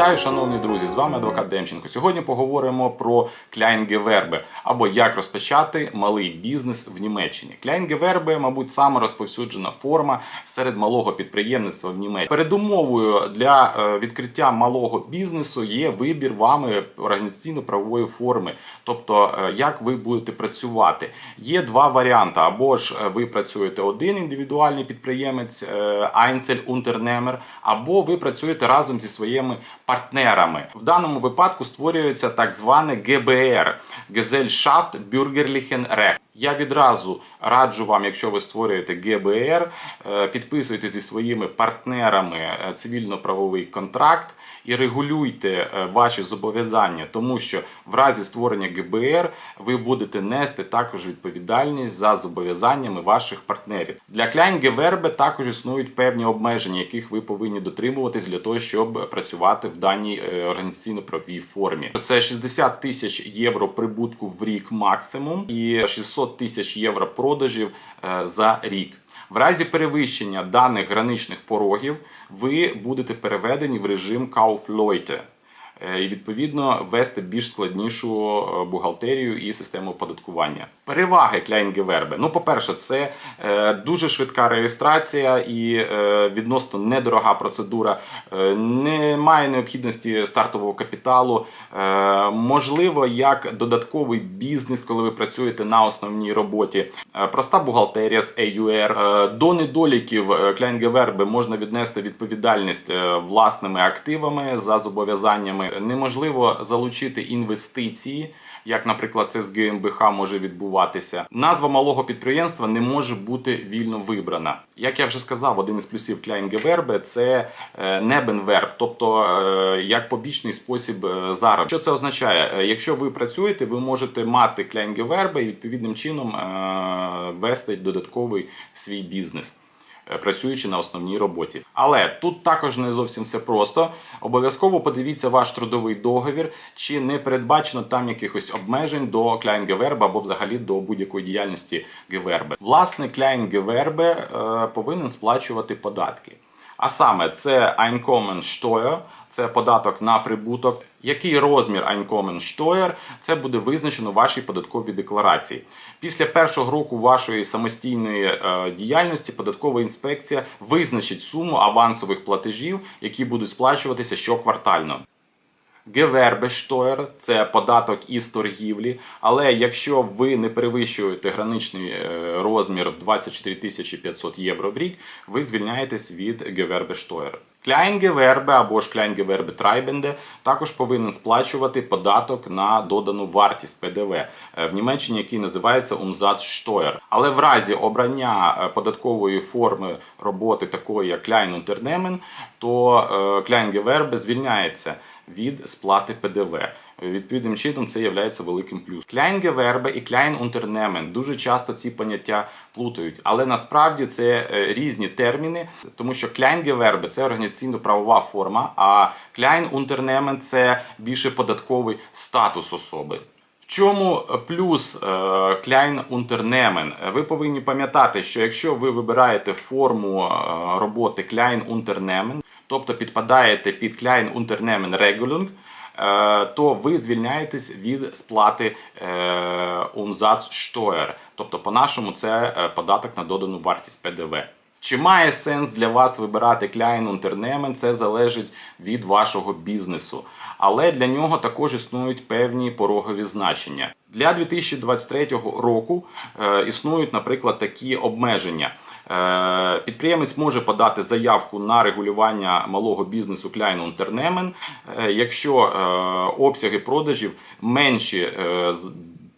Вітаю, шановні друзі! З вами адвокат Демченко. Сьогодні поговоримо про Кляйнгевербе або як розпочати малий бізнес в Німеччині. Кляйнгевербе, мабуть, саме розповсюджена форма серед малого підприємництва в Німеччині. Передумовою для е, відкриття малого бізнесу є вибір вами організаційно-правової форми, тобто е, як ви будете працювати. Є два варіанти: або ж е, ви працюєте один індивідуальний підприємець Einzel Unternehmer, або ви працюєте разом зі своїми партнерами. В даному випадку створюється так зване ГБР Gesellschaft Bürgerlichen Recht. Я відразу раджу вам, якщо ви створюєте ГБР, е, підписуйте зі своїми партнерами е, цивільно-правовий контракт і регулюйте е, ваші зобов'язання, тому що в разі створення ГБР ви будете нести також відповідальність за зобов'язаннями ваших партнерів. Для Кляйнгевербе також існують певні обмеження, яких ви повинні дотримуватись для того, щоб працювати в даній організаційно-правовій формі. Це 60 тисяч євро прибутку в рік максимум і 600 тисяч євро продажів е, за рік. В разі перевищення даних граничних порогів ви будете переведені в режим Kaufleute. Е, І відповідно ввести більш складнішу е, бухгалтерію і систему оподаткування. Переваги Кляйнгевербе. Ну, по-перше, це е, дуже швидка реєстрація і відносно недорога процедура. Немає необхідності стартового капіталу. Можливо, як додатковий бізнес, коли ви працюєте на основній роботі. Проста бухгалтерія з AUR. До недоліків е, можна віднести відповідальність власними активами за зобов'язаннями. Неможливо залучити інвестиції. Як, наприклад, це з ГМБХ може відбуватися, назва малого підприємства не може бути вільно вибрана. Як я вже сказав, один із плюсів Кляйнгевербе це небенверб, тобто е, як побічний спосіб е, заробітку. Що це означає? Е, Якщо ви працюєте, ви можете мати Кляйнгевербе і відповідним чином вести додатковий свій бізнес працюючи на основній роботі. Але тут також не зовсім все просто. Обов'язково подивіться ваш трудовий договір, чи не передбачено там якихось обмежень до Кляйнгеверба або взагалі до будь-якої діяльності Геверби. Власне, Кляйнгевербе е, повинен сплачувати податки. А саме це Einkommensteuer, це податок на прибуток. Який розмір Einkommensteuer, це буде визначено в вашій податковій декларації. Після першого року вашої самостійної е, діяльності податкова інспекція визначить суму авансових платежів, які будуть сплачуватися щоквартально. Gewerbesteuer – це податок із торгівлі, але якщо ви не перевищуєте граничний е, розмір в 24 500 євро в рік, ви звільняєтесь від Gewerbesteuer. Kleingewerbe або ж Kleingewerbe Treibende також повинен сплачувати податок на додану вартість ПДВ е, в Німеччині, який називається Umsatzsteuer. Але в разі обрання е, податкової форми роботи такої як Kleinunternehmen, то е, Kleingewerbe звільняється від сплати ПДВ. Відповідним чином це є великим плюсом. Кляйнгевербе і Кляйнунтернемен дуже часто ці поняття плутають, але насправді це е, різні терміни, тому що Кляйнгевербе це організаційно-правова форма, а Кляйнунтернемен це більше податковий статус особи. В чому плюс е, Кляйн Унтернемен? Ви повинні пам'ятати, що якщо ви вибираєте форму е, роботи Кляйн Унтернемен, тобто підпадаєте під Кляйн Унтернемен Regelung, е, то ви звільняєтесь від сплати е, Umsatzsteuer. Тобто, по-нашому, це е, податок на додану вартість ПДВ. Чи має сенс для вас вибирати Klein Unternehmen? Це залежить від вашого бізнесу. Але для нього також існують певні порогові значення. Для 2023 року е, існують, наприклад, такі обмеження. Е, Підприємець може подати заявку на регулювання малого бізнесу Unternehmen, е, якщо е, обсяги продажів менші е,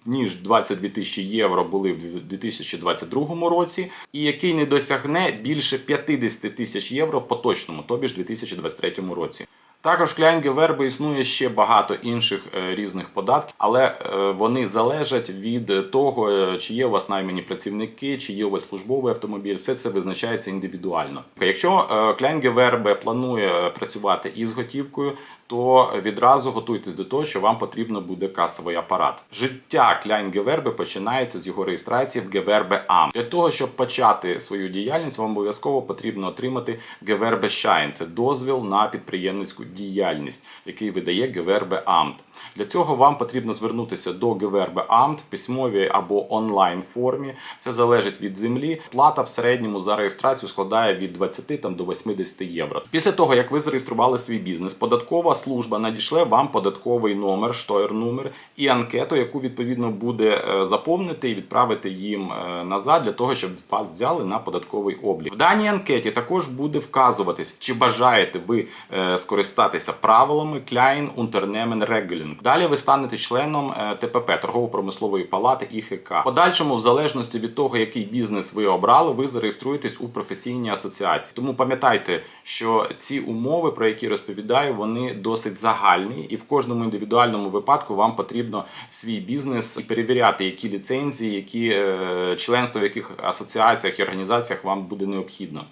ніж 22 тисячі євро були в 2022 році, і який не досягне більше 50 тисяч євро в поточному, тобі ж 2023 році. Також Кляйнгеверби існує ще багато інших е, різних податків, але е, вони залежать від того, е, чи є у вас наймані працівники, чи є у вас службовий автомобіль. Все це визначається індивідуально. Якщо е, Кляйнгевербе планує працювати із готівкою, то відразу готуйтесь до того, що вам потрібно буде касовий апарат. Життя Кляйнгеверби починається з його реєстрації в Гевербе Ам. Для того, щоб почати свою діяльність, вам обов'язково потрібно отримати Гевербе Шайн. Це дозвіл на підприємницьку діяльність, який видає Гевербе Амт. Для цього вам потрібно звернутися до Гевербе Амт в письмовій або онлайн формі. Це залежить від землі. Плата в середньому за реєстрацію складає від 20 там, до 80 євро. Після того, як ви зареєстрували свій бізнес, податкова служба надішле вам податковий номер, штойр-номер і анкету, яку відповідно буде е, заповнити і відправити їм е, назад для того, щоб вас взяли на податковий облік. В даній анкеті також буде вказуватись, чи бажаєте ви е, скористатися правилами Klein Unternehmen Regelung. Далі ви станете членом ТПП торгово-промислової палати ІХК. Подальшому, в залежності від того, який бізнес ви обрали, ви зареєструєтесь у професійній асоціації. Тому пам'ятайте, що ці умови, про які розповідаю, вони досить загальні, і в кожному індивідуальному випадку вам потрібно свій бізнес і перевіряти, які ліцензії, які е, членство в яких асоціаціях і організаціях вам буде необхідно.